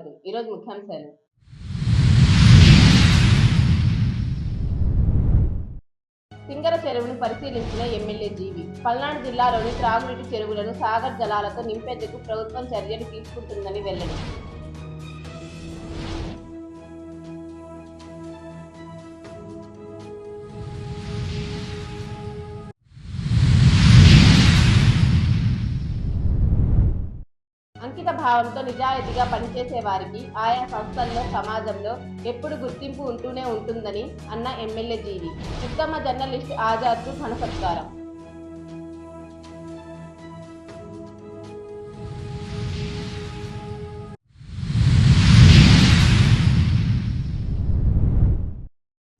నమస్కారం ఈరోజు ముఖ్యాంశాలు. సింగర చెరువును పరిశీలించిన ఎమ్మెల్యే జీవి. పల్నాడు జిల్లాలోని త్రాగునీటి చెరువులను సాగర్ జలాలతో నింపేందుకు ప్రభుత్వం చర్యలు తీసుకుంటుందని వెల్లడి. భావంతో నిజాయితీగా పనిచేసే వారికి ఆయా సంస్థల్లో సమాజంలో ఎప్పుడు గుర్తింపు ఉంటూనే ఉంటుందని అన్న ఎమ్మెల్యే జీవి. ఉత్తమ జర్నలిస్ట్ ఆజాద్కు ఘన సత్కారం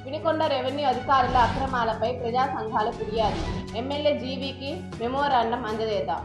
వినుకొండ రెవెన్యూ అధికారుల అక్రమాలపై ప్రజా సంఘాలు ఫిర్యాదు. ఎమ్మెల్యే జీవీకి మెమోరాండం అందజేద్దాం.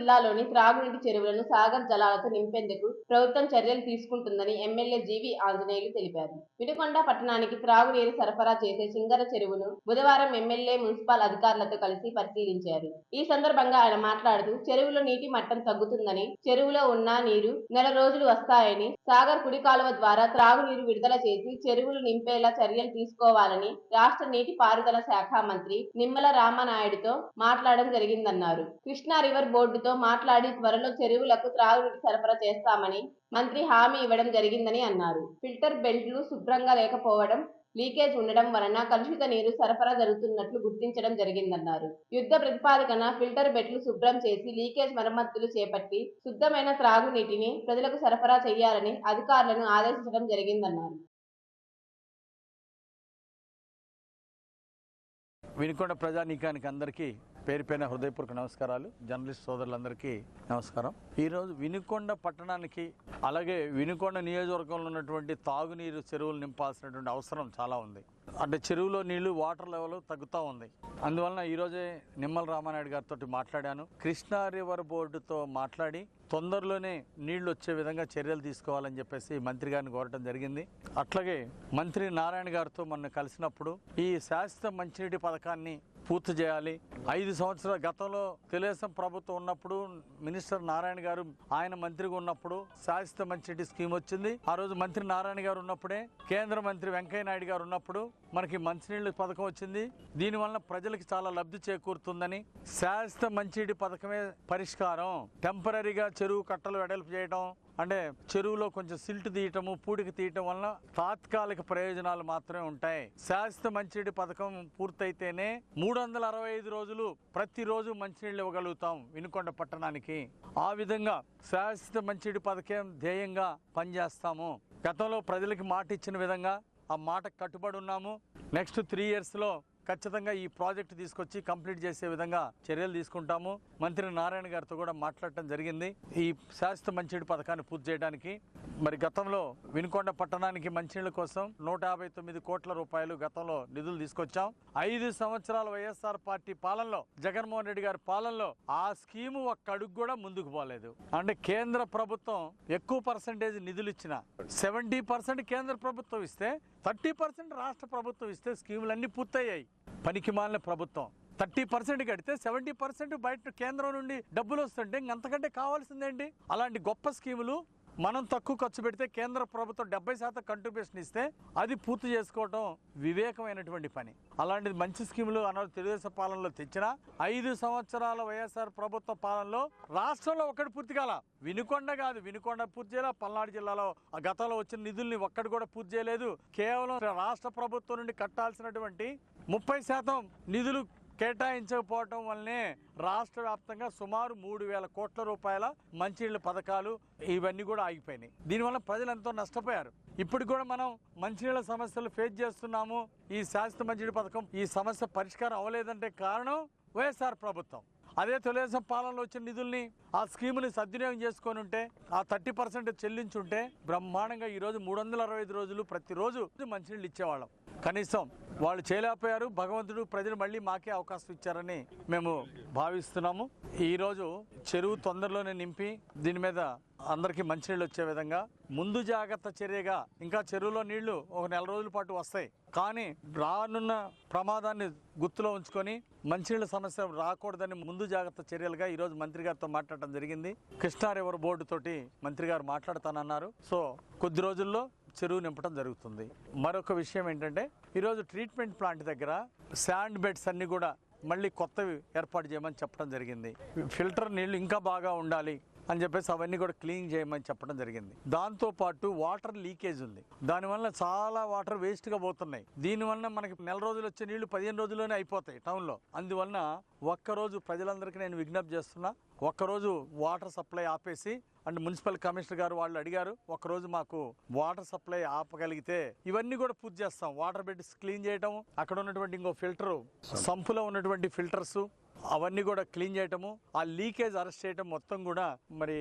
జిల్లాలోని త్రాగునీటి చెరువులను సాగర్ జలాలతో నింపేందుకు ప్రభుత్వం చర్యలు తీసుకుంటుందని ఎమ్మెల్యే జీవి ఆంజనేయులు తెలిపారు. వినుకొండ పట్టణానికి త్రాగునీరు సరఫరా చేసే సింగర చెరువును బుధవారం ఎమ్మెల్యే మున్సిపల్ అధికారులతో కలిసి పరిశీలించారు. ఈ సందర్భంగా ఆయన మాట్లాడుతూ చెరువులో నీటి మట్టం తగ్గుతుందని చెరువులో ఉన్న నీరు నెల రోజులు వస్తాయని సాగర్ కుడి కాలువ ద్వారా త్రాగునీరు విడుదల చేసి చెరువులు నింపేలా చర్యలు తీసుకోవాలని రాష్ట్ర నీటి పారుదల శాఖ మంత్రి నిమ్మల రామనాయుడుతో మాట్లాడడం జరిగిందన్నారు. కృష్ణా రివర్ బోర్డుతో మాట్లాడి త్వరలో చెరువులకు త్రాగునీటి సరఫరా చేస్తామని మంత్రి హామీ ఇవ్వడం జరిగిందని అన్నారు. ఫిల్టర్ బెల్ట్లు శుభ్రంగా లేకపోవడం లీకేజ్ ఉండడం వలన కలుషిత నీరు సరఫరా జరుగుతున్నట్లు గుర్తించడం జరిగిందన్నారు. యుద్ధ ప్రతిపాదికన ఫిల్టర్ బెడ్లు శుభ్రం చేసి లీకేజ్ మరమ్మతులు చేపట్టి శుద్ధమైన త్రాగునీటిని ప్రజలకు సరఫరా చేయాలని అధికారులను ఆదేశించడం జరిగిందన్నారు. వినుకొండ ప్రజానీకానికి అందరికీ పేరుపైన హృదయపూర్వక నమస్కారాలు. జర్నలిస్ట్ సోదరులందరికీ నమస్కారం. ఈరోజు వినుకొండ పట్టణానికి అలాగే వినుకొండ నియోజకవర్గంలో ఉన్నటువంటి తాగునీరు చెరువులు నింపాల్సినటువంటి అవసరం చాలా ఉంది. అంటే చెరువులో నీళ్ళు వాటర్ లెవెల్ తగ్గుతూ ఉంది. అందువలన ఈరోజే నిమ్మల రామానాయుడు గారితో మాట్లాడాను. కృష్ణా రివర్ బోర్డుతో మాట్లాడి తొందరలోనే నీళ్ళు వచ్చే విధంగా చర్యలు తీసుకోవాలని చెప్పేసి మంత్రి గారిని కోరటం జరిగింది. అట్లాగే మంత్రి నారాయణ గారితో మొన్న కలిసినప్పుడు ఈ శాశ్వత మంచినీటి పథకాన్ని పూర్తి చేయాలి. ఐదు సంవత్సరాల గతంలో తెలుగుదేశం ప్రభుత్వం ఉన్నప్పుడు మినిస్టర్ నారాయణ గారు ఆయన మంత్రిగా ఉన్నప్పుడు శాశ్వత మంచిటి స్కీమ్ వచ్చింది. ఆ రోజు మంత్రి నారాయణ గారు ఉన్నప్పుడే కేంద్ర మంత్రి వెంకయ్య నాయుడు గారు ఉన్నప్పుడు మనకి మంచినీళ్ళ పథకం వచ్చింది. దీనివల్ల ప్రజలకు చాలా లబ్ధి చేకూరుతుందని శాశ్వత మంచినీటి పథకమే పరిష్కారం. టెంపరీగా చెరువు కట్టలు వెడల్పు చేయడం అంటే చెరువులో కొంచెం సిల్ట్ తీయటము పూడికి తీయటం వలన తాత్కాలిక ప్రయోజనాలు మాత్రమే ఉంటాయి. శాశ్వత మంచినీటి పథకం పూర్తయితేనే మూడు వందల అరవై ఐదు రోజులు ప్రతిరోజు మంచినీళ్ళు ఇవ్వగలుగుతాం వినుకొండ పట్టణానికి. ఆ విధంగా శాశ్వత మంచినీటి పథకం ధ్యేయంగా పనిచేస్తాము. గతంలో ప్రజలకి మాట ఇచ్చిన విధంగా ఆ మాటకు కట్టుబడి ఉన్నాము. నెక్స్ట్ త్రీ ఇయర్స్లో ఖచ్చితంగా ఈ ప్రాజెక్ట్ తీసుకొచ్చి కంప్లీట్ చేసే విధంగా చర్యలు తీసుకుంటాము. మంత్రి నారాయణ గారితో కూడా మాట్లాడటం జరిగింది. ఈ శాశ్వత మంచినీటి పథకాన్ని పూర్తి చేయడానికి మరి గతంలో వినుకొండ పట్టణానికి మంచినీళ్ళ కోసం నూట యాభై తొమ్మిది కోట్ల రూపాయలు గతంలో నిధులు తీసుకొచ్చాం. ఐదు సంవత్సరాల వైఎస్ఆర్ పార్టీ పాలనలో జగన్మోహన్ రెడ్డి గారి పాలనలో ఆ స్కీము ఒక్క అడుగు కూడా ముందుకు పోలేదు. అంటే కేంద్ర ప్రభుత్వం ఎక్కువ పర్సంటేజ్ నిధులు ఇచ్చిన సెవెంటీ పర్సెంట్ కేంద్ర ప్రభుత్వం ఇస్తే థర్టీ పర్సెంట్ రాష్ట్ర ప్రభుత్వం ఇస్తే స్కీములన్నీ పూర్తయ్యాయి. పనికిమాలిన ప్రభుత్వం. థర్టీ పర్సెంట్ కడితే సెవెంటీ పర్సెంట్ బయట కేంద్రం నుండి డబ్బులు వస్తుంటే ఇంకంతకంటే కావాల్సిందేంటి? అలాంటి గొప్ప స్కీములు మనం తక్కువ ఖర్చు పెడితే కేంద్ర ప్రభుత్వం డెబ్బై శాతం కంట్రిబ్యూషన్ ఇస్తే అది పూర్తి చేసుకోవటం వివేకమైనటువంటి పని. అలాంటిది మంచి స్కీములు అన్నారు తెలుగుదేశం పాలనలో తెచ్చిన ఐదు సంవత్సరాల వైఎస్ఆర్ ప్రభుత్వ పాలనలో రాష్ట్రంలో ఒక్కటి పూర్తి కాల. వినుకొండ కాదు వినుకొండ పూర్తి చేయాల? పల్నాడు జిల్లాలో ఆ గతంలో వచ్చిన నిధుల్ని ఒక్కటి కూడా పూర్తి చేయలేదు. కేవలం రాష్ట్ర ప్రభుత్వం నుండి కట్టాల్సినటువంటి ముప్పై శాతం నిధులు కేటాయించకపోవటం వల్లనే రాష్ట్ర వ్యాప్తంగా సుమారు మూడు వేల కోట్ల రూపాయల మంచినీళ్ళ పథకాలు ఇవన్నీ కూడా ఆగిపోయినాయి. దీనివల్ల ప్రజలు ఎంతో నష్టపోయారు. ఇప్పుడు కూడా మనం మంచినీళ్ళ సమస్యలు ఫేస్ చేస్తున్నాము. ఈ శాశ్వత మంచినీళ్ళ పథకం ఈ సమస్య పరిష్కారం అవ్వలేదంటే కారణం వైఎస్ఆర్ ప్రభుత్వం. అదే తెలుగుదేశం పాలనలో వచ్చిన నిధుల్ని ఆ స్కీముని సద్వినియోగం చేసుకొని ఉంటే ఆ థర్టీ పర్సెంట్ చెల్లించుంటే బ్రహ్మాండంగా ఈ రోజు మూడు వందల అరవై ఐదు రోజులు ప్రతిరోజు మంచినీళ్ళు ఇచ్చేవాళ్ళం. కనీసం వాళ్ళు చేయలేకపోయారు. భగవంతుడు ప్రజలు మళ్ళీ మాకే అవకాశం ఇచ్చారని మేము భావిస్తున్నాము. ఈరోజు చెరువు తొందరలోనే నింపి దీని మీద అందరికీ మంచినీళ్ళు వచ్చే విధంగా ముందు జాగ్రత్త చర్యగా ఇంకా చెరువులో నీళ్ళు ఒక నెల రోజుల పాటు వస్తాయి. కానీ రానున్న ప్రమాదాన్ని గుర్తులో ఉంచుకొని మంచినీళ్ళ సమస్య రాకూడదని ముందు జాగ్రత్త చర్యలుగా ఈరోజు మంత్రి గారితో మాట్లాడటం జరిగింది. కృష్ణా రివర్ బోర్డు తోటి మంత్రి గారు మాట్లాడతానన్నారు. సో కొద్ది రోజుల్లో చెరువు నింపడం జరుగుతుంది. మరొక విషయం ఏంటంటే ఈరోజు ట్రీట్మెంట్ ప్లాంట్ దగ్గర శాండ్ బెడ్స్ అన్ని కూడా మళ్ళీ కొత్తవి ఏర్పాటు చేయమని చెప్పడం జరిగింది. ఫిల్టర్ నీళ్ళు ఇంకా బాగా ఉండాలి. అని చెప్పేసి అవన్నీ కూడా క్లీన్ చేయమని చెప్పడం జరిగింది. దాంతోపాటు వాటర్ లీకేజ్ ఉంది. దానివల్ల చాలా వాటర్ వేస్ట్గా పోతున్నాయి. దీనివల్ల మనకి నెల రోజులు వచ్చే నీళ్ళు పదిహేను రోజుల్లోనే అయిపోతాయి టౌన్లో. అందువలన ఒక్కరోజు ప్రజలందరికీ నేను విజ్ఞప్తి చేస్తున్నా ఒక్కరోజు వాటర్ సప్లై ఆపేసి అండ్ మున్సిపల్ కమిషనర్ గారు వాళ్ళు అడిగారు ఒకరోజు మాకు వాటర్ సప్లై ఆపగలిగితే ఇవన్నీ కూడా పూర్తి చేస్తాం. వాటర్ బెడ్స్ క్లీన్ చేయటం అక్కడ ఉన్నటువంటి ఇంకో ఫిల్టర్ సంపులో ఉన్నటువంటి ఫిల్టర్స్ అవన్నీ కూడా క్లీన్ చేయటము ఆ లీకేజ్ అరెస్ట్ చేయటం మొత్తం కూడా మరి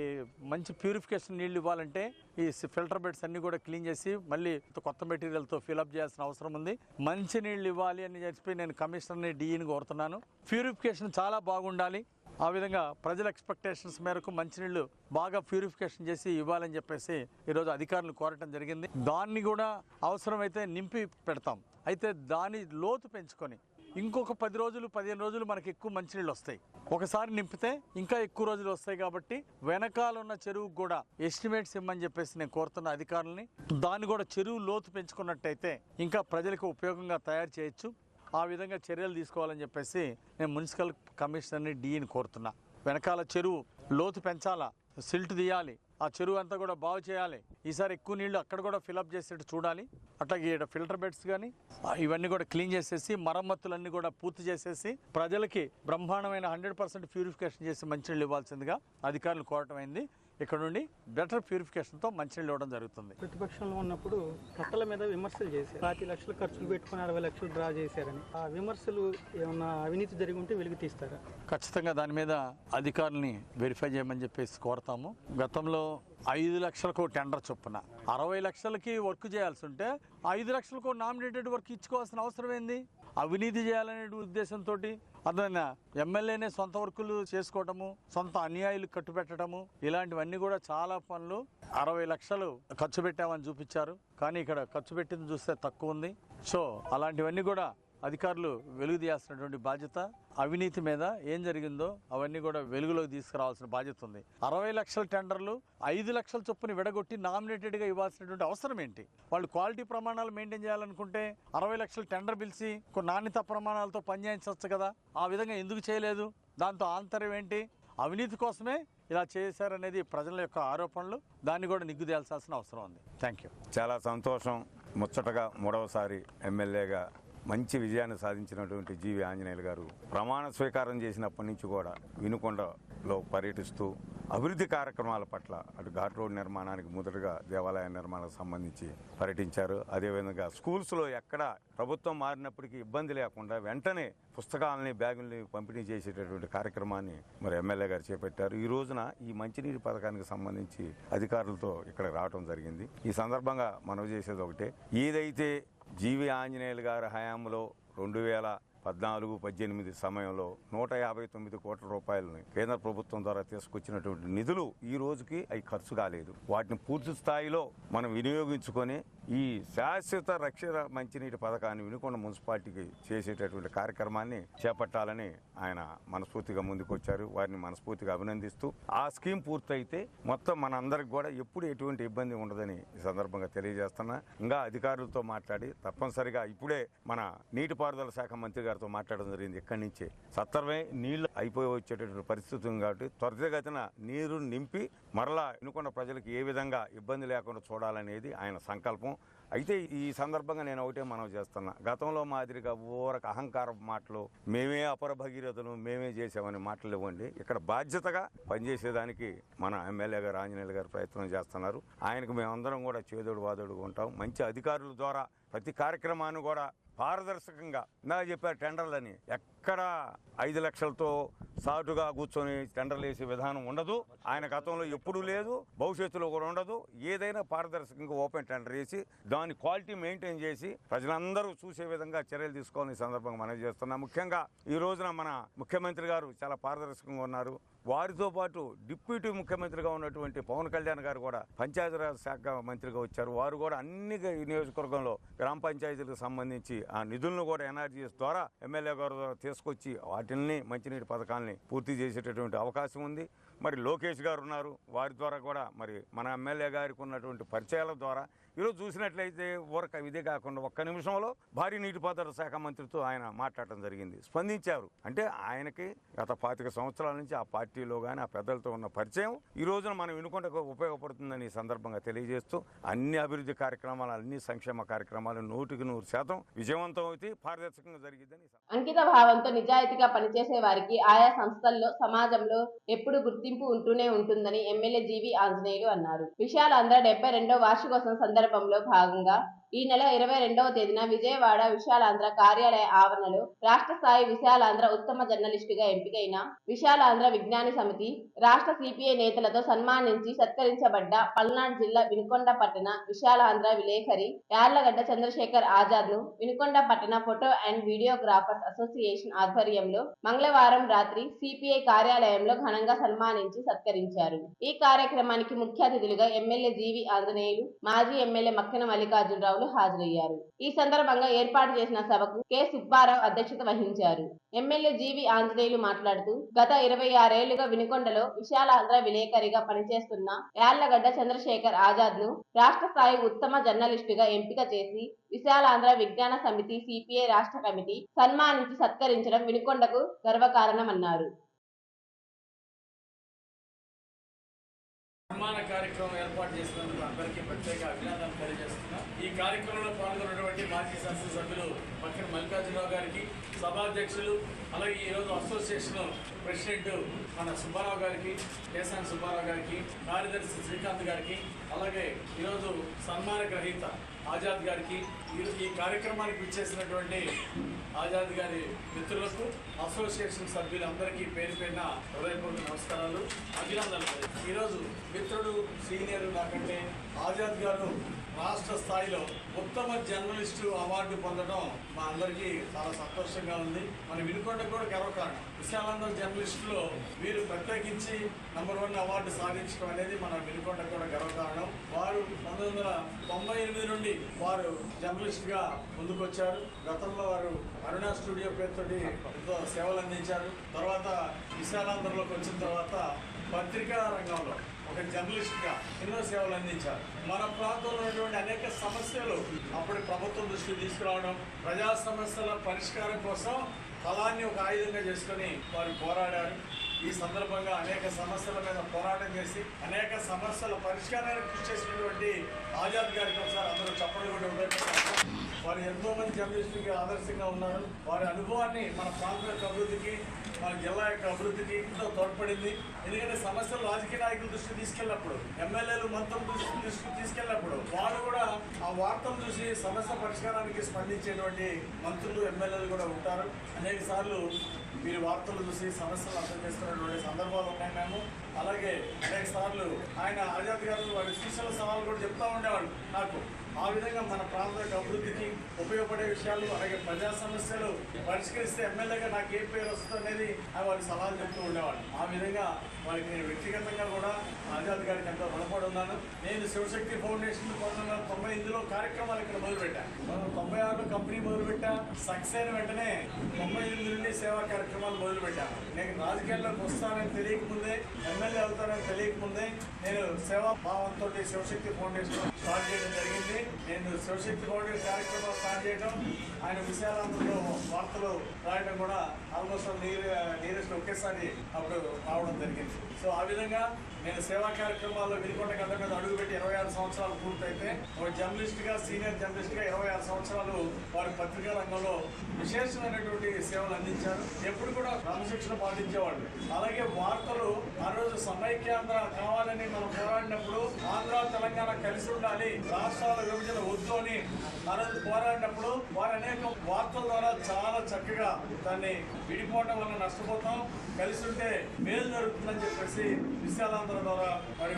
మంచి ప్యూరిఫికేషన్ నీళ్ళు ఇవ్వాలంటే ఈ ఫిల్టర్ బెడ్స్ అన్ని కూడా క్లీన్ చేసి మళ్ళీ కొత్త మెటీరియల్తో ఫిల్అప్ చేయాల్సిన అవసరం ఉంది. మంచి నీళ్ళు ఇవ్వాలి అని చెప్పి నేను కమిషనర్ని డిఈని కోరుతున్నాను. ప్యూరిఫికేషన్ చాలా బాగుండాలి. ఆ విధంగా ప్రజల ఎక్స్పెక్టేషన్స్ మేరకు మంచినీళ్ళు బాగా ప్యూరిఫికేషన్ చేసి ఇవ్వాలని చెప్పేసి ఈరోజు అధికారులు కోరటం జరిగింది. దాన్ని కూడా అవసరమైతే నింపి పెడతాం. అయితే దాని లోతు పెంచుకొని ఇంకొక పది రోజులు పదిహేను రోజులు మనకి ఎక్కువ మంచినీళ్ళు వస్తాయి. ఒకసారి నింపితే ఇంకా ఎక్కువ రోజులు వస్తాయి కాబట్టి వెనకాల ఉన్న చెరువుకు కూడా ఎస్టిమేట్స్ ఇమ్మని చెప్పేసి నేను కోరుతున్న అధికారులని దాన్ని కూడా చెరువు లోతు పెంచుకున్నట్టయితే ఇంకా ప్రజలకు ఉపయోగంగా తయారు చేయొచ్చు. ఆ విధంగా చర్యలు తీసుకోవాలని చెప్పేసి నేను మున్సిపల్ కమిషనర్ని డీని కోరుతున్నా. వెనకాల చెరువు లోతు పెంచాలా సిల్ట్ తీయాలి ఆ చెరువు అంతా కూడా బాగు చేయాలి. ఈసారి ఎక్కువ నీళ్ళు అక్కడ కూడా ఫిలప్ చేసేట్టు చూడాలి. అట్లాగే ఈడ ఫిల్టర్ బెడ్స్ కానీ ఇవన్నీ కూడా క్లీన్ చేసేసి మరమ్మతులన్నీ కూడా పూర్తి చేసేసి ప్రజలకి బ్రహ్మాండమైన హండ్రెడ్ పర్సెంట్ ప్యూరిఫికేషన్ చేసి మంచినీళ్ళు ఇవ్వాల్సిందిగా అధికారులు కోరటం అయింది. ఇక్కడ నుండి బెటర్ ప్యూరిఫికేషన్తో మంచినీళ్ళు ఇవ్వడం జరుగుతుంది. ప్రతిపక్షంలో ఉన్నప్పుడు కట్టల మీద విమర్శలు చేశారు. పాతి లక్షలు ఖర్చులు పెట్టుకుని అరవై లక్షలు డ్రా చేశారని. ఆ విమర్శలు ఏమన్నా అవినీతి జరిగి ఉంటే వెలికి తీస్తారా? ఖచ్చితంగా దాని మీద అధికారులని వెరిఫై చేయమని చెప్పేసి కోరతాము. గతంలో ఐదు లక్షలకు టెండర్ చొప్పున. అరవై లక్షలకి వర్క్ చేయాల్సి ఉంటే ఐదు లక్షలకు నామినేటెడ్ వర్క్ ఇచ్చుకోవాల్సిన అవసరం ఏంది? అవినీతి చేయాలనే ఉద్దేశంతో అదైనా ఎమ్మెల్యేనే సొంత వర్కులు చేసుకోవటము సొంత అన్యాయులు కట్టుబెట్టడము ఇలాంటివన్నీ కూడా చాలా పనులు. అరవై లక్షలు ఖర్చు పెట్టామని చూపించారు. కానీ ఇక్కడ ఖర్చు పెట్టింది చూస్తే తక్కువ ఉంది. సో అలాంటివన్నీ కూడా అధికారులు వెలుగు తీయాల్సినటువంటి బాధ్యత అవినీతి మీద ఏం జరిగిందో అవన్నీ కూడా వెలుగులోకి తీసుకురావాల్సిన బాధ్యత ఉంది. అరవై లక్షల టెండర్లు ఐదు లక్షల చొప్పున విడగొట్టి నామినేటెడ్గా ఇవ్వాల్సినటువంటి అవసరం ఏంటి? వాళ్ళు క్వాలిటీ ప్రమాణాలు మెయింటైన్ చేయాలనుకుంటే అరవై లక్షల టెండర్ పిలిచి నాణ్యత ప్రమాణాలతో పనిచేయించవచ్చు కదా. ఆ విధంగా ఎందుకు చేయలేదు? దాంతో ఆంతర్యం ఏంటి? అవినీతి కోసమే ఇలా చేశారనేది ప్రజల యొక్క ఆరోపణలు. దాన్ని కూడా నిగ్గుదేల్చాల్సిన అవసరం ఉంది. థ్యాంక్ యూ చాలా సంతోషం. ముచ్చటగా మూడవసారి ఎమ్మెల్యేగా మంచి విజయాన్ని సాధించినటువంటి జీవి ఆంజనేయులు గారు ప్రమాణ స్వీకారం చేసినప్పటి నుంచి కూడా వినుకొండలో పర్యటిస్తూ అభివృద్ధి కార్యక్రమాల పట్ల అటు ఘాట్ రోడ్ నిర్మాణానికి మొదటగా దేవాలయ నిర్మాణానికి సంబంధించి పర్యటించారు. అదేవిధంగా స్కూల్స్లో ఎక్కడ ప్రభుత్వం మారినప్పటికీ ఇబ్బంది లేకుండా వెంటనే పుస్తకాలని బ్యాగుల్ని పంపిణీ చేసేటటువంటి కార్యక్రమాన్ని మరి ఎమ్మెల్యే గారు చేపట్టారు. ఈ రోజున ఈ మంచినీటి పథకానికి సంబంధించి అధికారులతో ఇక్కడ రావడం జరిగింది. ఈ సందర్భంగా మనవి చేసేది ఒకటే ఏదైతే జీవి ఆంజనేయులు గారి హయాంలో రెండు వేల పద్నాలుగు పద్దెనిమిది సమయంలో నూట యాభై తొమ్మిది కోట్ల రూపాయలని కేంద్ర ప్రభుత్వం ద్వారా తీసుకొచ్చినటువంటి నిధులు ఈ రోజుకి అవి ఖర్చు కాలేదు. వాటిని పూర్తి స్థాయిలో మనం వినియోగించుకొని ఈ శాశ్వత రక్షణ మంచినీటి పథకాన్ని వినుకొండ మున్సిపాలిటీకి చేసేటటువంటి కార్యక్రమాన్ని చేపట్టాలని ఆయన మనస్ఫూర్తిగా ముందుకొచ్చారు. వారిని మనస్ఫూర్తిగా అభినందిస్తూ ఆ స్కీమ్ పూర్తయితే మొత్తం మనందరికి కూడా ఎప్పుడు ఎటువంటి ఇబ్బంది ఉండదని ఈ సందర్భంగా తెలియజేస్తున్నా. ఇంకా అధికారులతో మాట్లాడి తప్పనిసరిగా ఇప్పుడే మన నీటిపారుదల శాఖ మంత్రి గారితో మాట్లాడడం జరిగింది. ఇక్కడి నుంచే సత్వరమే నీళ్ళు అయిపోయి వచ్చేటటువంటి పరిస్థితి ఉంది కాబట్టి త్వరితగతిన నీరు నింపి మరలా వినుకొండ ప్రజలకు ఏ విధంగా ఇబ్బంది లేకుండా చూడాలనేది ఆయన సంకల్పం. అయితే ఈ సందర్భంగా నేను ఒకటే మనం చేస్తున్నా. గతంలో మాదిరిగా ఊరక అహంకార మాటలు మేమే అపర భగీరథులు మేమే చేసామని మాటలు ఇవ్వండి ఇక్కడ బాధ్యతగా పనిచేసేదానికి మన ఎమ్మెల్యే గారు ఆంజనేయులు గారు ప్రయత్నం చేస్తున్నారు. ఆయనకు మేమందరం కూడా చేదోడు వాదోడుగా ఉంటాం. మంచి అధికారుల ద్వారా ప్రతి కార్యక్రమాన్ని కూడా పారదర్శకంగా నా చెప్పారు టెండర్లని. ఎక్కడ ఐదు లక్షలతో సాటుగా కూర్చొని టెండర్లు వేసే విధానం ఉండదు. ఆయన గతంలో ఎప్పుడూ లేదు భవిష్యత్తులో కూడా ఉండదు. ఏదైనా పారదర్శకంగా ఓపెన్ టెండర్ వేసి దాని క్వాలిటీ మెయింటైన్ చేసి ప్రజలందరూ చూసే విధంగా చర్యలు తీసుకోవాలని సందర్భంగా మనం చేస్తున్నాం. ముఖ్యంగా ఈ రోజున మన ముఖ్యమంత్రి గారు చాలా పారదర్శకంగా ఉన్నారు. వారితో పాటు డిప్యూటీ ముఖ్యమంత్రిగా ఉన్నటువంటి పవన్ కళ్యాణ్ గారు కూడా పంచాయతీరాజ్ శాఖ మంత్రిగా వచ్చారు. వారు కూడా అన్ని నియోజకవర్గంలో గ్రామ పంచాయతీలకు సంబంధించి ఆ నిధులను కూడా ఎన్ఆర్జీఎస్ ద్వారా ఎమ్మెల్యే గారు ద్వారా తీసుకొచ్చి వాటిని మంచినీటి పథకాలని పూర్తి చేసేటటువంటి అవకాశం ఉంది. మరి లోకేష్ గారు ఉన్నారు. వారి ద్వారా కూడా మరి మన ఎమ్మెల్యే గారికి ఉన్నటువంటి పరిచయాల ద్వారా ఈరోజు చూసినట్లయితే ఊరక ఇదే కాకుండా ఒక్క నిమిషంలో భారీ నీటిపారుదల శాఖ మంత్రితో ఆయన మాట్లాడటం జరిగింది. స్పందించారు. అంటే ఆయనకి గత పాతిక సంవత్సరాల నుంచి ఆ పార్టీలో కానీ ఆ పెద్దలతో ఉన్న పరిచయం ఈ రోజున మనం వినుకుంటకు ఉపయోగపడుతుందని ఈ సందర్భంగా తెలియజేస్తూ అన్ని అభివృద్ధి కార్యక్రమాలు అన్ని సంక్షేమ కార్యక్రమాలు నూటికి నూరు శాతం విజయవంతం అయితే పారదర్శకంగా జరిగిందని అంకిత భావంతో నిజాయితీగా పనిచేసే వారికి ఆయా సంస్థల్లో సమాజంలో ఎప్పుడు గుర్తింపు ఉంటూనే ఉంటుందని ఎమ్మెల్యే జీవి ఆంజనేయులు అన్నారు. విశాలాంధ్ర డెబ్బై రెండో వార్షికోత్సవం సందర్భంలో భాగంగా ఈ నెల ఇరవై రెండవ తేదీన విజయవాడ విశాలాంధ్ర కార్యాలయ ఆవరణలో రాష్ట్ర స్థాయి విశాలాంధ్ర ఉత్తమ జర్నలిస్టుగా ఎంపికైన విశాలాంధ్ర విజ్ఞాని సమితి రాష్ట్ర సిపిఐ నేతలతో సన్మానించి సత్కరించబడ్డ పల్నాడు జిల్లా వినుకొండ పట్టణ విశాలాంధ్ర విలేకరి యార్లగడ్డ చంద్రశేఖర్ ఆజాద్ను వినుకొండ పట్టణ ఫోటో అండ్ వీడియోగ్రాఫర్స్ అసోసియేషన్ ఆధ్వర్యంలో మంగళవారం రాత్రి సిపిఐ కార్యాలయంలో ఘనంగా సన్మానించి సత్కరించారు. ఈ కార్యక్రమానికి ముఖ్య అతిథులుగా ఎమ్మెల్యే జీవి ఆంజనేయులు మాజీ ఎమ్మెల్యే మక్కెన అధికారులు హాజరయ్యారు. ఈ సందర్భంగా ఏర్పాటు చేసిన సభకు కె. సుబ్బారావు అధ్యక్షత వహించారు. ఎమ్మెల్యే జీవి ఆంజనేయులు మాట్లాడుతూ గత ఇరవై ఆరేళ్ళుగా వినుకొండలో విశాలాంధ్ర విలేకరిగా పనిచేస్తున్న యాళ్ళగడ్డ చంద్రశేఖర్ ఆజాద్ను రాష్ట్ర స్థాయి ఉత్తమ జర్నలిస్టుగా ఎంపిక చేసి విశాలాంధ్ర విజ్ఞాన సమితి సిపిఐ రాష్ట్ర కమిటీ సన్మానించి సత్కరించడం వినుకొండకు గర్వకారణమన్నారు. సన్మాన కార్యక్రమం ఏర్పాటు చేసినందుకు అందరికీ ప్రత్యేక అభినందనలు తెలియజేస్తున్నాం. ఈ కార్యక్రమంలో పాల్గొన్నటువంటి మాజీ శాసనసభ్యులు పక్కన మల్లికార్జునరావు గారికి సభాధ్యక్షులు అలాగే ఈరోజు అసోసియేషన్ ప్రెసిడెంట్ మన సుబ్బారావు గారికి కేసాని సుబ్బారావు గారికి కార్యదర్శి శ్రీకాంత్ గారికి అలాగే ఈరోజు సన్మాన గ్రహీత ఆజాద్ గారికి ఈ- ఈ కార్యక్రమానికి విచ్చేసినటువంటి ఆజాద్ గారి మిత్రులకు అసోసియేషన్ సభ్యులందరికీ పేరు పేరిన హృదయపూర్వక నమస్కారాలు అభినందనలు. ఈరోజు మిత్రుడు సీనియర్ నాకంటే ఆజాద్ గారు రాష్ట్ర స్థాయిలో ఉత్తమ జర్నలిస్టు అవార్డు పొందడం మా అందరికీ చాలా సంతోషంగా ఉంది. మన వినుకొండ కూడా గర్వకారణం విశాలాంధ్ర జర్నలిస్టులో వీరు ప్రత్యేకించి నంబర్ వన్ అవార్డు సాధించడం అనేది మన వినుకొండ కూడా గర్వకారణం వారు పంతొమ్మిది వందల తొంభై ఎనిమిది నుండి వారు జర్నలిస్ట్గా ముందుకొచ్చారు. గతంలో వారు అరుణ స్టూడియో పేరుతోటి ఎంతో సేవలు అందించారు. తర్వాత విశాలాంధ్రలోకి వచ్చిన తర్వాత పత్రికా రంగంలో ఒక జర్నలిస్ట్గా ఎన్నో సేవలు అందించారు. మన ప్రాంతంలో ఉన్నటువంటి అనేక సమస్యలు అప్పుడు ప్రభుత్వం దృష్టికి తీసుకురావడం ప్రజా సమస్యల పరిష్కారం కోసం కళాన్ని ఒక ఆయుధంగా చేసుకొని వారు పోరాడారు. ఈ సందర్భంగా అనేక సమస్యల మీద పోరాటం చేసి అనేక సమస్యల పరిష్కారానికి కృషి చేసినటువంటి ఆజాద్ గారికి ఒకసారి అందరూ చెప్పడం కూడా ఉండేది వారు ఎంతో మంది జర్నలిస్టులకి ఆదర్శంగా ఉన్నారు. వారి అనుభవాన్ని మన ప్రాంతం యొక్క అభివృద్ధికి మన జిల్లా యొక్క అభివృద్ధికి ఎంతో తోడ్పడింది. ఎందుకంటే సమస్యలు రాజకీయ నాయకుల దృష్టికి తీసుకెళ్ళినప్పుడు ఎమ్మెల్యేలు మంత్రుల దృష్టి దృష్టికి తీసుకెళ్ళినప్పుడు వారు కూడా ఆ వార్తను చూసి సమస్య పరిష్కారానికి స్పందించేటువంటి మంత్రులు ఎమ్మెల్యేలు కూడా ఉంటారు. అనేక సార్లు మీరు వార్తలు చూసి సమస్యలు అర్థం చేసుకున్నటువంటి సందర్భాలు ఉన్నాయి మేము. అలాగే అనేక సార్లు ఆయన ఆజాద్ గారు వారి స్పెషల్ సవాళ్ళు కూడా చెప్తా ఉండేవాడు నాకు. ఆ విధంగా మన ప్రాంతానికి అభివృద్ధికి ఉపయోగపడే విషయాలు అలాగే ప్రజా సమస్యలు పరిష్కరిస్తే ఎమ్మెల్యేగా నాకు ఏ పేరు వస్తుంది అనేది వారికి సలహాలు చెప్తూ ఉండేవాడు ఆ విధంగా వారికి నేను వ్యక్తిగతంగా కూడా ఆజాద్ గారికి ఎంతో రుణపడి ఉన్నాను. నేను శివశక్తి ఫౌండేషన్ పంతొమ్మిది వందల తొంభై ఎనిమిదిలో కార్యక్రమాలు ఇక్కడ మొదలుపెట్టాను తొంభై ఆరులో కంపెనీ మొదలుపెట్టా. సక్సెస్ అయిన వెంటనే తొంభై ఎనిమిది నుండి సేవా కార్యక్రమాలు మొదలుపెట్టాను నేను రాజకీయాల్లోకి వస్తానని తెలియకముందే ఎమ్మెల్యే అవుతానని తెలియకముందే నేను సేవా భావంతో శివశక్తి ఫౌండేషన్ స్టార్ట్ చేయడం జరిగింది. నేను శివశక్తి ఫౌండేషన్ కార్యక్రమం స్టార్ట్ చేయడం ఆయన విశాలాంధ్రలో వార్తలు రాయడం కూడా ఆల్మోస్ట్ నీరెస్ట్ ఒకేసారి అప్పుడు రావడం జరిగింది. సో ఆ విధంగా నేను సేవా కార్యక్రమాల్లో వినుకొండ కథ మీద అడుగుపెట్టి ఇరవై ఆరు సంవత్సరాలు పూర్తయితే ఒక జర్నలిస్ట్గా సీనియర్ జర్నలిస్ట్గా ఇరవై ఆరు సంవత్సరాలు వారి పత్రికా రంగంలో విశేషమైనటువంటి సేవలు అందించారు. ఎప్పుడు కూడా క్రమశిక్షణ పాటించేవాళ్ళు. అలాగే వార్తలు ఆ రోజు సమైక్యాంధ్ర కావాలని మనం పోరాడినప్పుడు ఆంధ్ర తెలంగాణ కలిసి ఉండాలి. ఉండాలి రాష్ట్రాల విభజన వద్దు అని ఆ రోజు పోరాడినప్పుడు వారు అనేక వార్తల ద్వారా చాలా చక్కగా దాన్ని విడిపోవడం వల్ల నష్టపోతాం. కలిసి ఉంటే మేలు జరుగుతుందని చెప్పేసి విశాలాంధ్ర ద్వారా మరి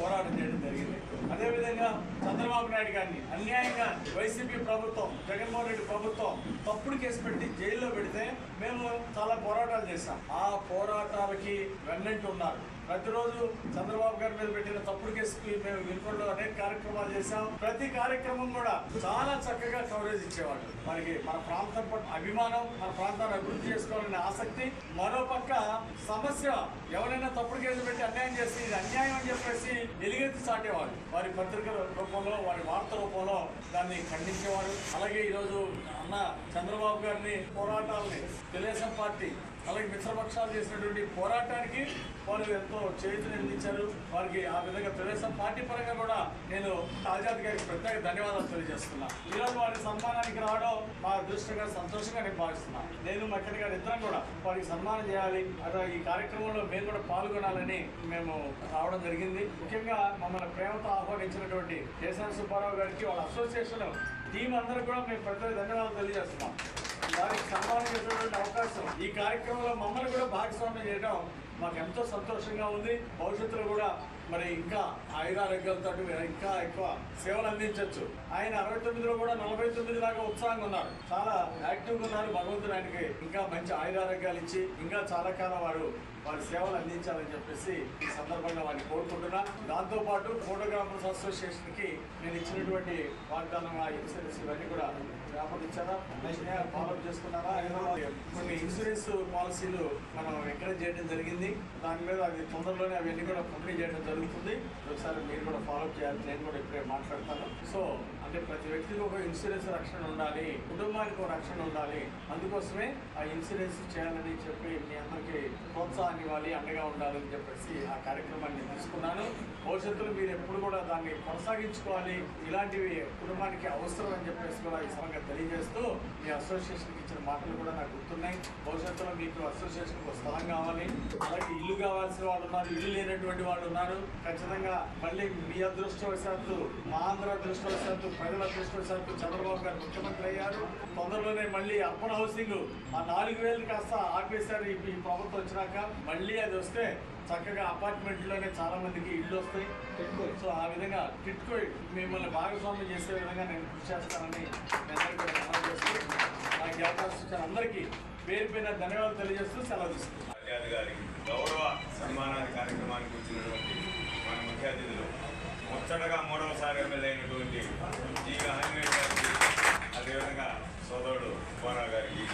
పోరాటం చేయడం జరిగింది. అదేవిధంగా చంద్రబాబు నాయుడు గారిని అన్యాయంగా వైసీపీ ప్రభుత్వం జగన్మోహన్ రెడ్డి ప్రభుత్వం తప్పుడు కేసు పెట్టి జైల్లో పెడితే మేము చాలా పోరాటాలు చేస్తాం. ఆ పోరాటాలకి వెన్నంటి ఉన్నారు. ప్రతిరోజు చంద్రబాబు గారి మీద పెట్టిన తప్పుడు కేసుకి మేము వినుకొండలో అనేక కార్యక్రమాలు చేశాం. ప్రతి కార్యక్రమం కూడా చాలా చక్కగా కవరేజ్ ఇచ్చేవాళ్ళు. మనకి మన ప్రాంతం పట్ల అభిమానం మన ప్రాంతాన్ని అభివృద్ధి చేసుకోవాలనే ఆసక్తి. మరో పక్క సమస్య ఎవరైనా తప్పుడు కేసు పెట్టి అన్యాయం చేసి ఇది అన్యాయం అని చెప్పేసి ఎలుగెత్తి చాటేవారు. వారి పత్రికల రూపంలో వారి వార్త రూపంలో దాన్ని ఖండించేవారు. అలాగే ఈరోజు అన్న చంద్రబాబు గారిని పోరాటాలని తెలుగుదేశం పార్టీ అలాగే మిత్రపక్షాలు చేసినటువంటి పోరాటానికి వారు ఎంతో చేతులు అందించారు. వారికి ఆ విధంగా తెలుగుదేశం పార్టీ పరంగా కూడా నేను ఆజాద్ గారికి ప్రత్యేక ధన్యవాదాలు తెలియజేస్తున్నా. ఈరోజు వారి సన్మానానికి రావడం మా అదృష్టంగా సంతోషంగా నేను భావిస్తున్నా. నేను మక్కడి గారు ఇద్దరం కూడా వారికి సన్మానం చేయాలి. అలా ఈ కార్యక్రమంలో మేము కూడా పాల్గొనాలని మేము రావడం జరిగింది. ముఖ్యంగా మమ్మల్ని ప్రేమతో ఆహ్వానించినటువంటి కేశవ సుబ్బారావు గారికి వాళ్ళ అసోసియేషన్ టీం అందరూ కూడా మేము ప్రత్యేక ధన్యవాదాలు తెలియజేస్తున్నాం. దానికి సన్మానం చేసేటువంటి అవకాశం. ఈ కార్యక్రమంలో మమ్మల్ని కూడా భాగస్వామ్యం చేయడం మాకు ఎంతో సంతోషంగా ఉంది. భవిష్యత్తులో కూడా మరి ఇంకా ఆయురారోగ్యాలతో ఇంకా ఎక్కువ సేవలు అందించవచ్చు ఆయన అరవై తొమ్మిదిలో కూడా నలభై తొమ్మిది దాకా ఉత్సాహంగా ఉన్నారు. చాలా యాక్టివ్గా ఉన్నారు భగవంతుడు ఆయనకి. ఇంకా మంచి ఆయురారోగ్యాలు ఇచ్చి ఇంకా చాలా కాలం వారు వారి సేవలు అందించాలని చెప్పేసి ఈ సందర్భంగా వారిని కోరుకుంటున్నా. దాంతో పాటు ఫోటోగ్రాఫర్స్ అసోసియేషన్కి నేను ఇచ్చినటువంటి వాగ్దానం ఆ ఇన్సూరెన్స్ ఇవన్నీ కూడా వ్యాపారించారా ఫాలో చేసుకున్నారా? కొన్ని ఇన్సూరెన్స్ పాలసీలు మనం ఎంకరేజ్ చేయడం జరిగింది. దాని మీద అది తొందరలోనే అవన్నీ కూడా పంపిణీ చేయడం జరుగుతుంది. ఒకసారి మీరు కూడా ఫాలో చేయాలి. నేను కూడా ఇప్పుడే మాట్లాడతాను. సో అంటే ప్రతి వ్యక్తికి ఒక ఇన్సూరెన్స్ రక్షణ ఉండాలి కుటుంబానికి ఒక రక్షణ ఉండాలి. అందుకోసమే ఆ ఇన్సూరెన్స్ చేయాలని చెప్పి మీ అందరికి ప్రోత్సాహాన్ని ఇవ్వాలి అండగా ఉండాలని చెప్పేసి ఆ కార్యక్రమాన్ని తీసుకున్నాను. భవిష్యత్తులో మీరు ఎప్పుడు కూడా దాన్ని కొనసాగించుకోవాలి. ఇలాంటివి కుటుంబానికి అవసరం అని చెప్పేసి కూడా ఈ సమయంగా తెలియజేస్తూ మీ అసోసియేషన్కి ఇచ్చిన మాటలు కూడా నాకు గుర్తున్నాయి. భవిష్యత్తులో మీకు అసోసియేషన్కి ఒక స్థలం కావాలి. అలాగే ఇల్లు కావాల్సిన వాళ్ళు ఉన్నారు ఇల్లు లేనటువంటి వాళ్ళు ఉన్నారు. ఖచ్చితంగా మళ్ళీ మీ అదృష్టవశాత్తు మా ఆంధ్ర అదృష్టవశాత్తు ప్రజల అదృష్టవశాత్తు చంద్రబాబు గారు ముఖ్యమంత్రి అయ్యారు. తొందరలోనే మళ్ళీ అర్బన్ హౌసింగ్ ఆ నాలుగు వేలు కాస్త ఆపేశారు ఈ ఈ ప్రభుత్వం వచ్చినాక. మళ్ళీ అది వస్తే చక్కగా అపార్ట్మెంట్లోనే చాలా మందికి ఇల్లు వస్తాయి. సో ఆ విధంగా టిట్కో మిమ్మల్ని భాగస్వామ్యం చేసే విధంగా నేను కృషి చేస్తానని అందరికీ నాకు అవకాశం ఇచ్చిన పేరు పేరున ధన్యవాదాలు తెలియజేస్తూ సెలవు తీసుకుంటాను గౌరవ సన్మానాది కార్యక్రమానికి వచ్చినటువంటి మన ముఖ్య అతిథులు ముచ్చటగా మూడవసారి ఎమ్మెల్యే అయినటువంటి జీవి ఆంజనేయ గారికి అదేవిధంగా సోదరుడు కుమారావు గారికి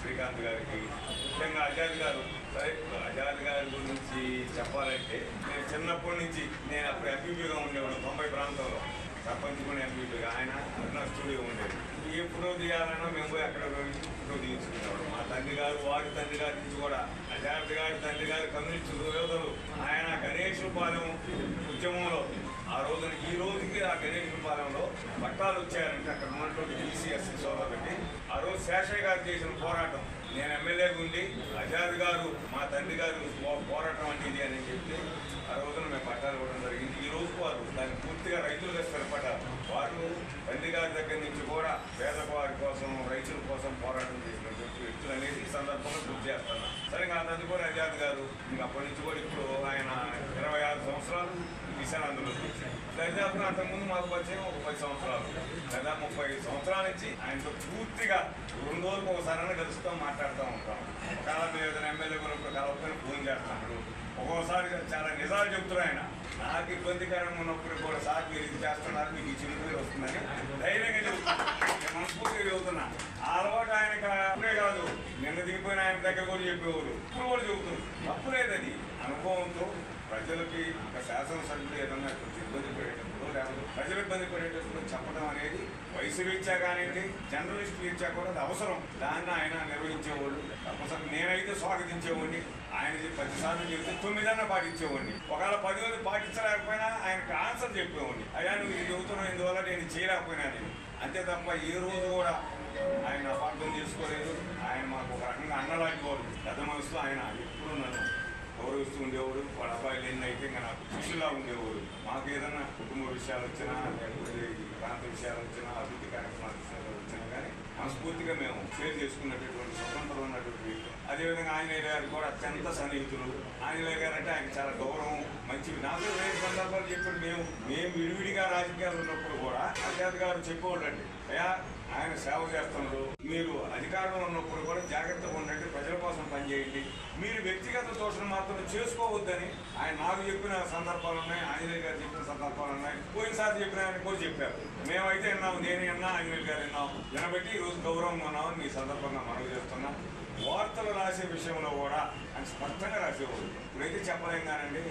శ్రీకాంత్ గారికి ముఖ్యంగా ఆజాద్ గారు. సరే ఆజాద్ గారి గురించి చెప్పాలంటే నేను చిన్నప్పటి నుంచి నేను అప్పుడు ఎంపీపీగా ఉండేవాడు తొంభై ప్రాంతంలో. తప్పించుకుని కూడా ఎంపీపీగా ఆయన నా స్టూడియో ఉండేది. ఏ ఫోటో తీయాలన్నా మేము పోయి అక్కడ ఫోటో తీయించుకునేవాడు మా తండ్రి గారు వారి తండ్రి గారి నుంచి కూడా. అజాద్ గారి తండ్రి గారు కమ్యూనిస్ట్ యోధులు ఆయన గణేశపాలెం ఉద్యమంలో ఆ రోజున ఈ రోజుకి ఆ గణేష్ పాలెంలో పట్టాలు వచ్చారంటే అక్కడ ఉన్నటువంటి బీసీఎస్సీ సోదరులకి ఆ రోజు శేషయ్య గారు చేసిన పోరాటం. నేను ఎమ్మెల్యేగా ఉండి అజాద్ గారు మా తండ్రి గారు పోరాటం అంటే ఇది అని చెప్పి ఆ రోజున మేము పట్టాలు ఇవ్వడం జరిగింది ఈ రోజు వారు దాన్ని పూర్తిగా రైతులు స్థిరపడ్డారు వారు తండ్రి గారి దగ్గర నుంచి కూడా పేద వారి కోసం రైతుల కోసం పోరాటం చేసినటువంటి వ్యక్తులు అనేది ఈ సందర్భంగా గుర్తు చేస్తున్నారు సరే ఆ కూడా అజాద్ గారు ఇంకా అప్పటి నుంచి కూడా ఇప్పుడు ఆయన ఇరవై ఆరు సంవత్సరాలు విశాలందులో దరిదాపు అంతకుముందు మాకు పరిచయం ఒక పది సంవత్సరాలు. లేదా ముప్పై సంవత్సరాల నుంచి ఆయనతో పూర్తిగా రెండు రోజులకు ఒకసారి కలుస్తూ మాట్లాడుతూ ఉంటాం. ఒకవేళ మేము ఏదైనా ఎమ్మెల్యే కూడా కలవకపోయినా ఫోన్ చేస్తాడు ఒక్కోసారి చాలా నిజాలు చెబుతున్నారు ఆయన. నాకు ఇబ్బందికరంగా ఉన్నప్పుడు కూడా సార్ మీరు ఇది చేస్తున్నారు మీకు ఈ చిన్న వస్తుందని ధైర్యంగా చెబుతున్నా మనస్ఫూర్తిగా చెబుతున్నా. ఆ అలవాటు ఆయనకు అప్పుడే కాదు నిన్న దిగిపోయిన ఆయన దగ్గర కూడా చెప్పేవారు. ఇప్పుడు కూడా చెబుతున్నారు. తప్పులేదని అనుభవంతో ప్రజలకి ఒక శాసనసభ్యులు ఏదన్నా ఇబ్బంది పడేటప్పుడు లేకపోతే ప్రజలు ఇబ్బంది పడేటప్పుడు చెప్పడం అనేది వయసు రీత్యా కానివ్వండి జర్నలిస్ట్ రీత్యా కూడా అది అవసరం. దాన్ని ఆయన నిర్వహించేవాళ్ళు తప్పసరి నేనైతే స్వాగతించేవాడిని. ఆయన పదిసార్లు చెప్తే తొమ్మిదన్నా పాటించేవాడిని. ఒకవేళ పది మంది పాటించలేకపోయినా ఆయనకు ఆన్సర్ చెప్పేవాడిని. అయ్యా నువ్వు ఇది చెబుతున్నావు ఇందువల్ల నేను చేయలేకపోయినా నేను. అంతే తప్ప ఏ రోజు కూడా ఆయన అపార్థం చేసుకోలేదు. ఆయన మాకు ఒక రకంగా అన్నలాంటివాడు పెద్ద మనసులో ఆయన ఎప్పుడు నన్ను గౌరవిస్తూ ఉండేవాడు. వాళ్ళ అబ్బాయిలు ఎన్ని అయితే ఇంకా నాకు ఖుషిలా ఉండేవాడు. మాకు ఏదైనా కుటుంబ విషయాలు వచ్చినా లేకపోతే ప్రాంత విషయాలు వచ్చినా అభివృద్ధి కార్యక్రమాలు వచ్చినా మనస్ఫూర్తిగా మేము షేర్ చేసుకున్నటువంటి స్వతంత్రం ఉన్నటువంటి వ్యక్తి. అదేవిధంగా ఆంజనేయ గారు కూడా అత్యంత సన్నిహితులు. ఆంజనేయ గారు అంటే ఆయన చాలా గౌరవం మంచి నాకు వేరే సందర్భాలు చెప్పాడు. మేము మేము విడివిడిగా రాజకీయాలు ఉన్నప్పుడు కూడా అజాద్ గారు చెప్పేవాళ్ళండి అయ్యా ఆయన సేవ చేస్తున్నారు. మీరు అధికారంలో ఉన్నప్పుడు కూడా జాగ్రత్తగా ఉండండి. ప్రజల కోసం పనిచేయండి. మీరు వ్యక్తిగత దోషణ మాత్రం చేసుకోవద్దని ఆయన నాకు చెప్పిన సందర్భాలు ఉన్నాయి. ఆంజనేయ గారు చెప్పిన సందర్భాలు ఉన్నాయి. పోయినసారి చెప్పిన ఆయన కూడా చెప్పారు. మేమైతే విన్నాం నేను విన్నా ఆంజనేయ గారు విన్నాం వినబెట్టి ఈరోజు రోజు గౌరవం ఉన్నామని మీ సందర్భంగా మనవి చేస్తున్నా. వార్తలు రాసే విషయంలో కూడా ఆయన స్పష్టంగా రాసేవాడు ఇప్పుడైతే చెప్పలేం కానండి.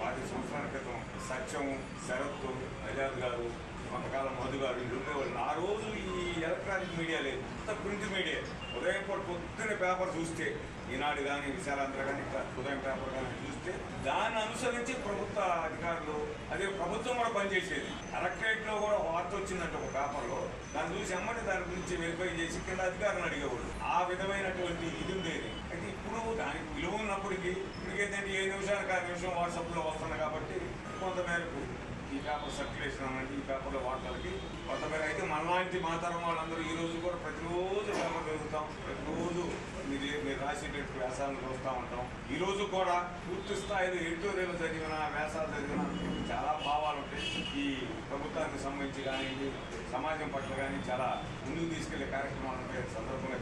పాతి సంవత్సరాల క్రితం సత్యం శరత్తు అజాద్ గారు కొంతకాలం మధు గారు వీళ్ళు ఉండేవాళ్ళు. ఆ రోజు ఈ ఎలక్ట్రానిక్ మీడియా లేదు. అంత ప్రింట్ మీడియా. ఉదయం పూట పొద్దున్న పేపర్ చూస్తే ఈనాడు కానీ విశాలాంధ్ర కానీ ఉదయం పేపర్ కానీ చూస్తే దాన్ని అనుసరించి ప్రభుత్వ అధికారులు అదే ప్రభుత్వం కూడా పనిచేసేది. కలెక్టరేట్లో కూడా వార్త వచ్చిందంటే ఒక పేపర్లో. దాన్ని చూసి అమ్మని దాని గురించి వెరిఫై చేసి కింద అధికారులను అడిగేవాళ్ళు. ఆ విధమైనటువంటి ఇది ఉండేది. అయితే ఇప్పుడు దానికి విలువ ఉన్నప్పటికీ ఇప్పటికేంటంటే ఏ నిమిషానికి ఆ నిమిషం వాట్సాప్లో వస్తుంది కాబట్టి కొంతమేరకు పేపర్ సర్క్యులేషన్ అనేది ఈ పేపర్లో వార్తలకి కొంతమేర అయితే మనలాంటి మాతరం వాళ్ళందరూ ఈ రోజు కూడా ప్రతిరోజు పేపర్ చదువుతాం ప్రతిరోజు మీరు మీరు రాసేటట్టు వ్యాసాలను చూస్తూ ఉంటాం. ఈ రోజు కూడా పూర్తి స్థాయిలో ఎడిటోరియల్ చదివిన వ్యాసాలు చదివిన చాలా భావాలు ఉంటాయి. ఈ ప్రభుత్వానికి సంబంధించి కానీ సమాజం పట్ల కానీ చాలా ముందుకు తీసుకెళ్ళే కార్యక్రమాలు ఉంటాయి. సందర్భంగా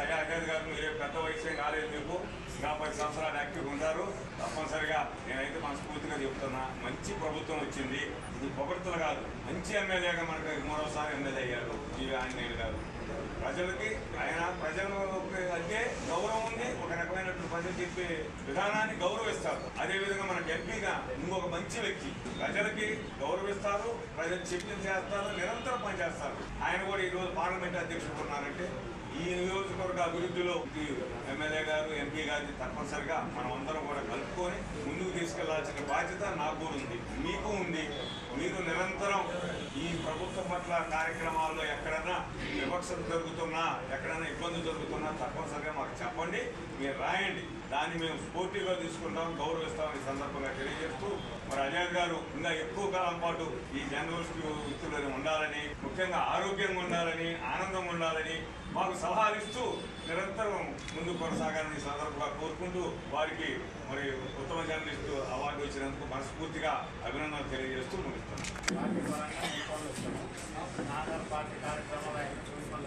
తెలియజేస్తా అయ్యా గారు మీరే పెద్ద వయసు కాలేదు మీకు. ఇంకా పది సంవత్సరాలు యాక్టివ్ ఉంటారు తప్పనిసరిగా నేనైతే మనస్ఫూర్తిగా చెప్తున్నా మంచి ప్రభుత్వం వచ్చింది. ఇది పొగడ్తలు కాదు. మంచి ఎమ్మెల్యేగా మనకు మరోసారి ఎమ్మెల్యే అయ్యారు జీవి ఆంజనేయులు గారు. ప్రజలకి ఆయన ప్రజలకి అంటే గౌరవం ఉంది. ఒక రకమైనటువంటి ప్రజలు చెప్పే విధానాన్ని గౌరవిస్తారు. అదేవిధంగా మనకు ఎంపీగా ఇంకొక మంచి వ్యక్తి. ప్రజలకి గౌరవిస్తారు. ప్రజలు చెప్పిన చేస్తారు. నిరంతరం పనిచేస్తారు. ఆయన కూడా ఈరోజు పార్లమెంట్ అధ్యక్షుడు ఉన్నారంటే ఈ నియోజకవర్గ అభివృద్ధిలో ఎమ్మెల్యే గారు ఎంపీ గారిని తప్పనిసరిగా మనం అందరం కూడా కలుపుకొని ముందుకు తీసుకెళ్ళాల్సిన బాధ్యత నాకు కూడా ఉంది మీకు ఉంది. మీరు నిరంతరం ఈ ప్రభుత్వం పట్ల కార్యక్రమాల్లో ఎక్కడైనా వివక్షత జరుగుతున్నా ఎక్కడైనా ఇబ్బంది జరుగుతున్నా తప్పనిసరిగా మాకు చెప్పండి మీరు రాయండి. దాన్ని మేము స్ఫూర్తిగా తీసుకుంటాం గౌరవిస్తాం ఈ సందర్భంగా తెలియజేస్తూ మరి అజయ్ గారు ఇంకా ఎక్కువ కాలం పాటు ఈ జర్నలిస్ట్ వృత్తిలో ఉండాలని ముఖ్యంగా ఆరోగ్యంగా ఉండాలని ఆనందంగా ఉండాలని మాకు సలహాలు ఇస్తూ నిరంతరం ముందుకు కొనసాగాలని సందర్భంగా కోరుకుంటూ వారికి మరి ఉత్తమ జర్నలిస్టు అవార్డు వచ్చినందుకు మనస్ఫూర్తిగా అభినందనలు తెలియజేస్తూ ముగిస్తున్నాను ఆధార్ పార్టీ కార్యక్రమాలు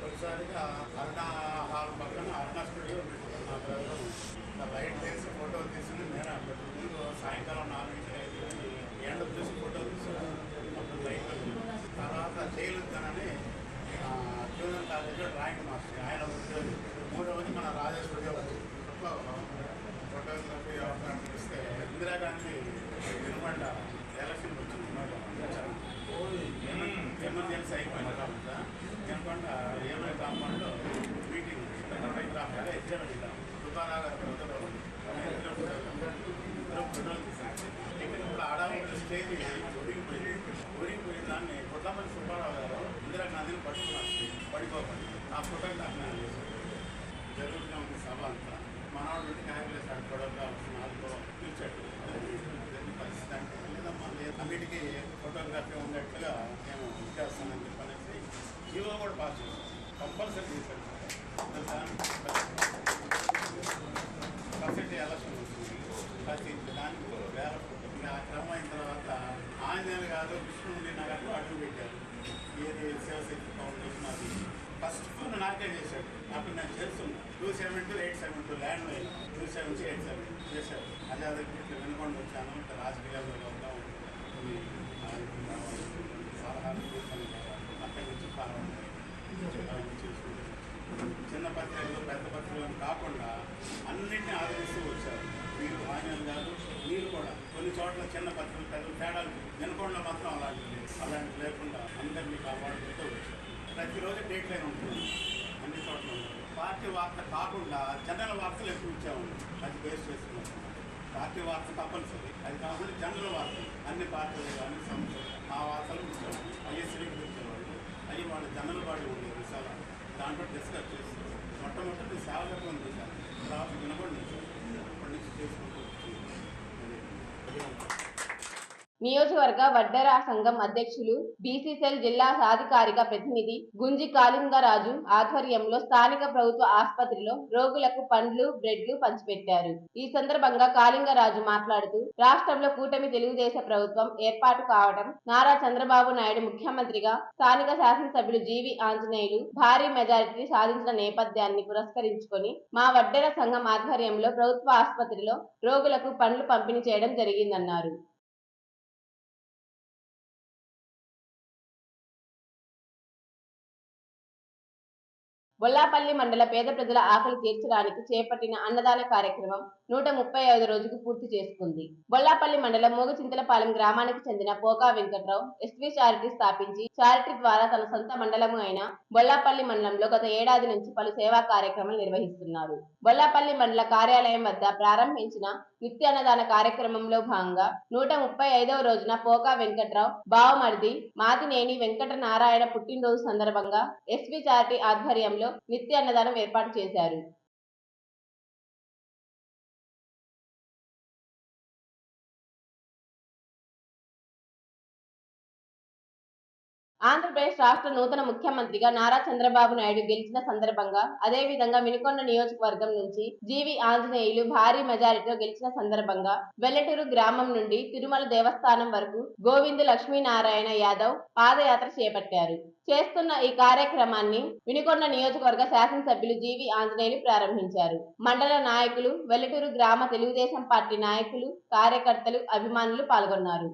తొలిసారిగా అరుణ హాల్ పక్కన అరుణ స్టూడియో పెట్టుకున్నాం బయట తీసి ఫోటోలు తీసుకుని నేను ముందు సాయంకాలం నాలుగు నుంచి ఐదు ఎండ చూసి ఫోటోలు తీసుకున్నాను అప్పుడు లైట్ తర్వాత జైలుద్దనని జూనియర్ కాలేజీలో డ్రాయింగ్ మాస్టర్ ఆయన ఉద్యోగి మూడవది మన రాజా స్టూడియో ఫోటోగ్రఫీ అవకాశం ఇస్తే ఇందిరాగాంధీ వినమండ ఎలక్షన్ వచ్చింది ఎమర్జెన్సీ అయిపోయింది కాబట్టి వినకుండా ఏమై కాంపౌండ్లో మీటింగ్ ఫోటోగ్రాఫర్గా ఇద్దరు వెళ్ళాం తుకారా గారు ఇద్దరు ఇద్దరు ఫోటోలు తీసారు ఇక్కడ ఇప్పుడు ఆడాలి స్టేజ్ ఒడిగిపోయింది ఒడిగిపోయిన దాన్ని కొట్లపల్లి సుబ్బారావు గారు ఇందిరాగాంధీని పట్టుకున్నారు. పడిపోకండి ఆ ఫోటోగ్రాఫ్ నేను చేశాను ఉంది సభ అంతా మనవాడు నుండి క్యాబినెట్ ఆడ నాలుగు పిలిచాడు పరిస్థితి అంటే అన్నిటికీ ఫోటోగ్రఫీ ఉన్నట్టుగా నేను చేస్తానని చెప్పనేసి జీవో కూడా పాస్ చేశాను కంపల్సరీ చేశాను పర్సెంట్ ఎలక్షన్ ప్రతి దానికి వేల ఆ క్రమం అయిన తర్వాత ఆంజనేయులు గారు కృష్ణుడి నగర్లో అడుగు పెట్టారు ఏది శివశక్తి ఫౌండేషన్ అది ఫస్ట్ ఫోన్ నాకే చేశాడు అప్పుడు నేను చేస్తున్నా two seven two eight seven two land line two seven eight seven చేశాడు అదే అదే ఇట్లా వినుకొని వచ్చాను ఇట్లా రాజకీయాల్లో వెళ్దాం సలహాలు అక్కడి నుంచి ప్రారంభం చేసుకుంటాను చిన్న పత్రికలు పెద్ద పత్రికలు కాకుండా అన్నింటినీ ఆదరిస్తూ వచ్చారు. మీరు ఆయన కాదు మీరు కూడా కొన్ని చోట్ల చిన్న పత్రికలు పెద్ద తేడాలు వినకుండా మాత్రం అలాంటివి అలాంటివి లేకుండా అందరినీ కాపాడుకుంటూ వచ్చారు. ప్రతిరోజు డేట్ లైన్ ఉంటుంది. అన్ని చోట్ల పార్టీ వార్త కాకుండా జనరల్ వార్తలు ఎక్కువ ఇచ్చాము అది బేస్ చేసుకున్నాం. పార్టీ వార్త తప్పనిసరి. అది కాకుండా జనరల్ వార్త. అన్ని పార్టీలు కానీ సంస్థలు ఆ వార్తలు అయ్యే ఐఎస్సీకి ఇచ్చేవాళ్ళు అవి వాళ్ళ జనరల్ బాడీ ఉండేది దాంట్లో డిస్కస్ చేసి మొట్టమొదటి సేవకత్వం చేశాను. తర్వాత వినబడి నుంచి అప్పటి నుంచి నియోజకవర్గ వడ్డెర సంఘం అధ్యక్షులు బీసీసీఎల్ జిల్లా సాధికారిక ప్రతినిధి గుంజి కాళింగరాజు ఆధ్వర్యంలో స్థానిక ప్రభుత్వ ఆసుపత్రిలో రోగులకు పండ్లు బ్రెడ్లు పంచిపెట్టారు. ఈ సందర్భంగా కాళింగరాజు మాట్లాడుతూ రాష్ట్రంలో కూటమి తెలుగుదేశం ప్రభుత్వం ఏర్పాటు కావడం నారా చంద్రబాబు నాయుడు ముఖ్యమంత్రిగా స్థానిక శాసనసభ్యులు జీవి ఆంజనేయులు భారీ మెజారిటీ సాధించిన నేపథ్యాన్ని పురస్కరించుకొని మా వడ్డెర సంఘం ఆధ్వర్యంలో ప్రభుత్వ ఆసుపత్రిలో రోగులకు పండ్లు పంపిణీ చేయడం జరిగిందన్నారు. బొల్లాపల్లి మండల పేద ప్రజల ఆకలి తీర్చడానికి చేపట్టిన అన్నదాన కార్యక్రమం నూట ముప్పై ఐదు రోజుకు పూర్తి చేసుకుంది. బొల్లాపల్లి మండలం మూగచింతలపాలెం గ్రామానికి చెందిన Poka Venkatrao S V charity స్థాపించి చారిటీ ద్వారా తన సొంత మండలము అయిన బొల్లాపల్లి మండలంలో గత ఏడాది నుంచి పలు సేవా కార్యక్రమాలు నిర్వహిస్తున్నారు. బొల్లాపల్లి మండల కార్యాలయం వద్ద ప్రారంభించిన నిత్య అన్నదాన కార్యక్రమంలో భాగంగా నూట ముప్పై ఐదవ రోజున పోకా వెంకట్రావు బావమరిది మాతినేని వెంకట నారాయణ పుట్టినరోజు సందర్భంగా ఎస్వి చారిటీ ఆధ్వర్యంలో నిత్య అన్నదానం ఏర్పాటు చేశారు. ఆంధ్రప్రదేశ్ రాష్ట్ర నూతన ముఖ్యమంత్రిగా నారా చంద్రబాబు నాయుడు గెలిచిన సందర్భంగా అదే విధంగా వినుకొండ నియోజకవర్గం నుంచి జీవి ఆంజనేయులు భారీ మెజారిటీతో గెలిచిన సందర్భంగా వెల్లటూరు గ్రామం నుండి తిరుమల దేవస్థానం వరకు గోవిందు లక్ష్మీనారాయణ యాదవ్ పాదయాత్ర చేపట్టారు. చేస్తున్న ఈ కార్యక్రమాన్ని వినుకొండ నియోజకవర్గ శాసనసభ్యులు జీవి ఆంజనేయులు ప్రారంభించారు. మండల నాయకులు వెల్లటూరు గ్రామ తెలుగుదేశం పార్టీ నాయకులు కార్యకర్తలు అభిమానులు పాల్గొన్నారు.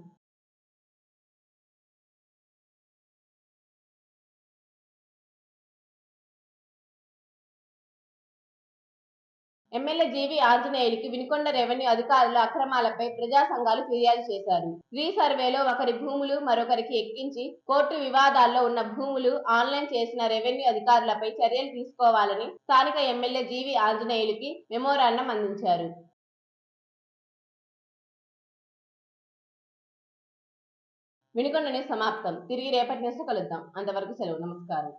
ఎమ్మెల్యే జీవి ఆంజనేయుడికి వినుకొండ రెవెన్యూ అధికారుల అక్రమాలపై ప్రజా సంఘాలు ఫిర్యాదు చేశారు. రీ సర్వేలో ఒకరి భూములు మరొకరికి ఎక్కించి కోర్టు వివాదాల్లో ఉన్న భూములు ఆన్లైన్ చేసిన రెవెన్యూ అధికారులపై చర్యలు తీసుకోవాలని స్థానిక ఎమ్మెల్యే జీవి ఆంజనేయులకి మెమోరాండం అందించారు. వినుకొండనే సమాప్తం. తిరిగి రేపటి న్యూస్ కలుద్దాం. అంతవరకు సెలవు. నమస్కారం.